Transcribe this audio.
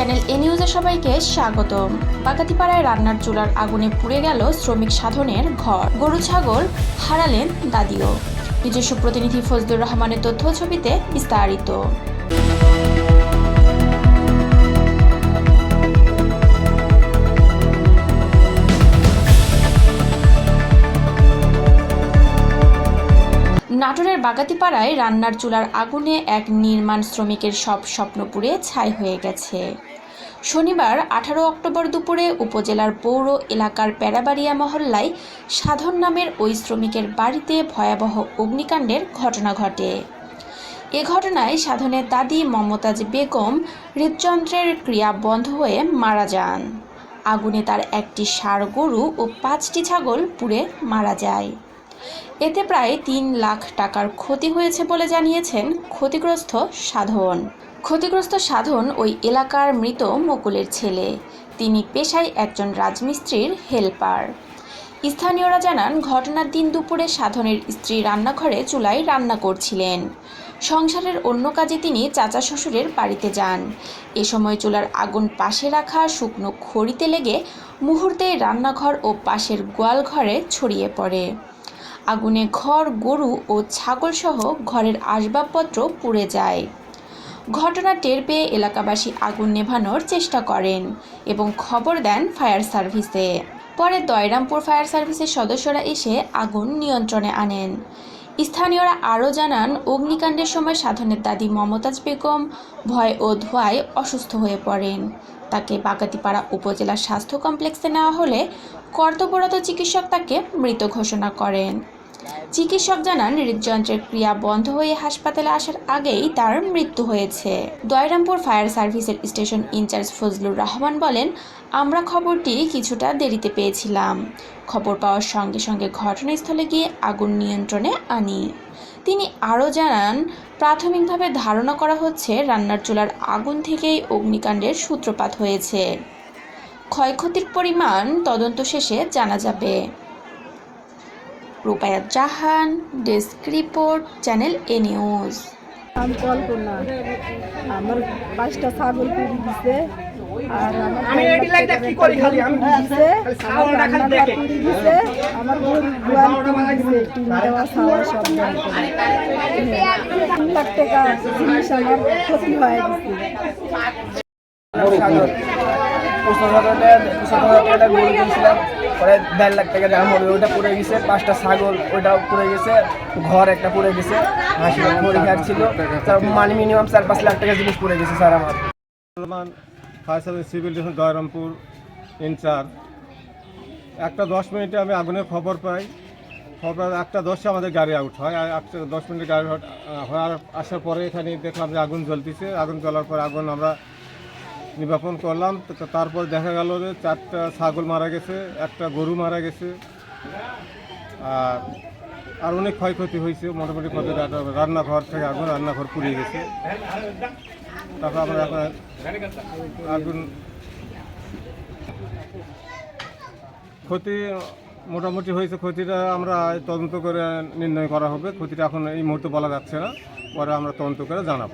Channel এ নিউজে সবাইকে স্বাগত বাগাতিপাড়ায় রান্নার চুলার আগুনে পুড়ে গেল শ্রমিক সাধনের ঘর। গরু ছাগল হারালেন দাদিও। নিজস্ব প্রতিনিধি ফজলুর রহমানের তথ্য ছবিতে বিস্তারিত। নাটোরের বাগাতিপাড়ায় রান্নার চুলার আগুনে এক নির্মাণ শ্রমিকের সব স্বপ্ন পুড়ে ছাই হয়ে গেছে। শনিবার, আঠারো অক্টোবর দুপুরে উপজেলার পৌর এলাকার প্যারাবাড়িয়া মহল্লায় সাধন নামের ওই শ্রমিকের বাড়িতে ভয়াবহ অগ্নিকাণ্ডের ঘটনা ঘটে। এ ঘটনায় সাধনের দাদি মমতাজ বেগম হৃদযন্ত্রের ক্রিয়া বন্ধ হয়ে মারা যান। আগুনে তার একটি ষাঁড় গরু ও পাঁচটি ছাগল পুড়ে মারা যায়। এতে প্রায় তিন লাখ টাকার ক্ষতি হয়েছে বলে জানিয়েছেন ক্ষতিগ্রস্ত সাধন। ক্ষতিগ্রস্ত সাধন ওই এলাকার মৃত মুকুলের ছেলে। তিনি পেশায় একজন রাজমিস্ত্রির হেল্পার। স্থানীয়রা জানান, ঘটনার দিন দুপুরে সাধনের স্ত্রী রান্নাঘরে চুলায় রান্না করছিলেন। সংসারের অন্য কাজে তিনি চাচা শ্বশুরের বাড়িতে যান। এ সময় চুলার আগুন পাশে রাখা শুকনো খড়িতে লেগে মুহূর্তেই রান্নাঘর ও পাশের গোয়াল ঘরে ছড়িয়ে পড়ে। আগুনে ঘর গরু ও ছাগলসহ ঘরের আসবাবপত্র পুড়ে যায়। ঘটনা টের পেয়ে এলাকাবাসী আগুন নেভানোর চেষ্টা করেন এবং খবর দেন ফায়ার সার্ভিসে। পরে দয়রামপুর ফায়ার সার্ভিসের সদস্যরা এসে আগুন নিয়ন্ত্রণে আনেন। স্থানীয়রা আরও জানান, অগ্নিকাণ্ডের সময় সাধনের দাদি মমতাজ বেগম ভয় ও ধোঁয়ায় অসুস্থ হয়ে পড়েন। তাকে বাগাতিপাড়া উপজেলা স্বাস্থ্য কমপ্লেক্সে নেওয়া হলে কর্তব্যরত চিকিৎসক তাকে মৃত ঘোষণা করেন। চিকিৎসক জানান, হৃদযন্ত্রের ক্রিয়া বন্ধ হয়ে হাসপাতালে আসার আগেই তার মৃত্যু হয়েছে। দয়রামপুর ফায়ার সার্ভিসের station in charge Fazlur Rahman বলেন, আমরা খবরটি কিছুটা দেরিতে পেয়েছিলাম। খবর পাওয়ার সঙ্গে সঙ্গে ঘটনাস্থলে গিয়ে আগুন নিয়ন্ত্রণে আনি। তিনি আরও জানান, প্রাথমিকভাবে ধারণা করা হচ্ছে রান্নার চুলার আগুন থেকেই অগ্নিকাণ্ডের সূত্রপাত হয়েছে। ক্ষয়ক্ষতির পরিমাণ তদন্ত শেষে জানা যাবে। রূপায়াত জাহান ডেস্ক রিপোর্ট চ্যানেল এ নিউজ। আমি কল করলাম। আমার পাঁচটা ছাগল পুরি দিছে। আর আমার তিন লাখ টাকা জিনিস আমার ক্ষতি হয়ে গেছে। পঁচিশ পরে দেড় লাখ টাকা পড়ে গেছে পাঁচটা ছাগল গেছে ঘর একটা গেছে হাসি মানে মিনিমাম চার পাঁচ লাখ টাকা জিনিস গেছে সার্ভিস সিভিল ইনচার্জ একটা দশ মিনিটে আমি আগুনের খবর পাই খবর একটা দশে আমাদের গাড়ি আউট হয় আর একটা দশ মিনিটে গাড়ি আসার পরে এখানে দেখলাম যে আগুন জ্বলতেছে, আগুন জ্বলার পর আগুন আমরা নিবাপন করলাম। তারপর দেখা গেল যে চারটা ছাগল মারা গেছে, একটা গরু মারা গেছে। আর আর অনেক ক্ষয়ক্ষতি হয়েছে মোটামুটি ক্ষতি রান্নাঘর থেকে আগুন, রান্নাঘর পুড়িয়ে গেছে। তারপর আমরা এখন আগুন ক্ষতি মোটামুটি হয়েছে, ক্ষতিটা আমরা তদন্ত করে নির্ণয় করা হবে। ক্ষতিটা এখন এই মুহূর্তে বলা যাচ্ছে না, পরে আমরা তদন্ত করে জানাব।